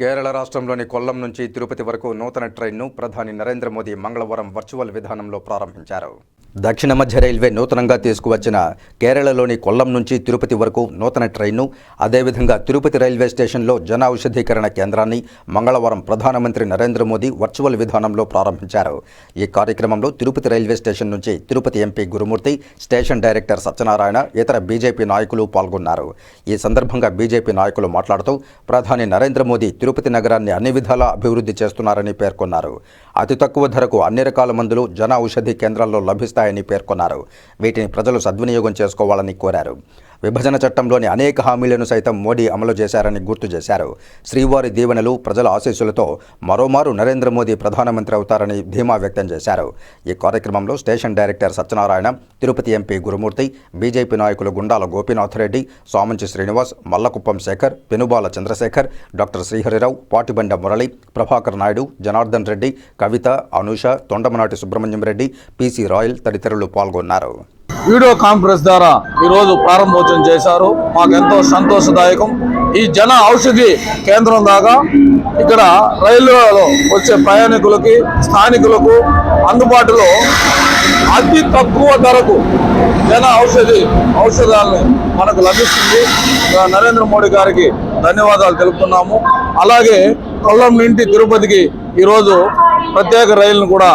కేరళ రాష్ట్రంలోని కొల్లం నుంచి తిరుపతి వరకు నూతన ట్రైన్ను ప్రధాని నరేంద్ర మోదీ మంగళవారం వర్చువల్ విధానంలో ప్రారంభించారు. దక్షిణ మధ్య రైల్వే నూతనంగా తీసుకువచ్చిన కేరళలోని కొల్లం నుంచి తిరుపతి వరకు నూతన ట్రైన్ను అదేవిధంగా తిరుపతి రైల్వే స్టేషన్లో జన ఔషధీకరణ కేంద్రాన్ని మంగళవారం ప్రధానమంత్రి నరేంద్ర మోదీ వర్చువల్ విధానంలో ప్రారంభించారు. ఈ కార్యక్రమంలో తిరుపతి రైల్వే స్టేషన్ నుంచి Tirupati MP Gurumurthy station director Satyanarayana ఇతర బీజేపీ నాయకులు పాల్గొన్నారు. ఈ సందర్భంగా బీజేపీ నాయకులు మాట్లాడుతూ ప్రధాని నరేంద్ర మోదీ తిరుపతి నగరాన్ని అన్ని విధాలా అభివృద్ధి చేస్తున్నారని పేర్కొన్నారు. అతి తక్కువ ధరకు అన్ని రకాల మందులు జన ఔషధి కేంద్రాల్లో లభిస్తాయి ఉంటాయని పేర్కొన్నారు. వీటిని ప్రజలు సద్వినియోగం చేసుకోవాలని కోరారు. విభజన చట్టంలోని అనేక హామీలను సైతం మోడీ అమలు చేశారని గుర్తు చేశారు. శ్రీవారి దీవెనలు ప్రజల ఆశీస్సులతో మరోమారు నరేంద్ర మోదీ ప్రధానమంత్రి అవుతారని ధీమా వ్యక్తం చేశారు. ఈ కార్యక్రమంలో station director Satyanarayana Tirupati MP Gurumurthy BJP నాయకులు Gundala Gopinath Reddy Somanchi Srinivas Mallakuppam Shekhar Penubala Chandrasekhar doctor Sriharirao Patibanda Murali Prabhakar Naidu Janardhan Reddy Kavitha Anusha Tondamanati Subrahmanyam Reddy PC royal తదితరులు పాల్గొన్నారు. వీడియో కాన్ఫరెన్స్ ద్వారా ఈరోజు ప్రారంభోత్సవం చేశారు. మాకు ఎంతో సంతోషదాయకం. ఈ జన ఔషధి కేంద్రం దాకా ఇక్కడ రైల్వేలో వచ్చే ప్రయాణికులకి స్థానికులకు అందుబాటులో అతి తక్కువ ధరకు జన ఔషధి ఔషధాలని మనకు లభిస్తుంది. నరేంద్ర మోడీ గారికి ధన్యవాదాలు తెలుపుతున్నాము. అలాగే కొల్లం నుండి తిరుపతికి ఈరోజు ప్రత్యేక రైలును కూడా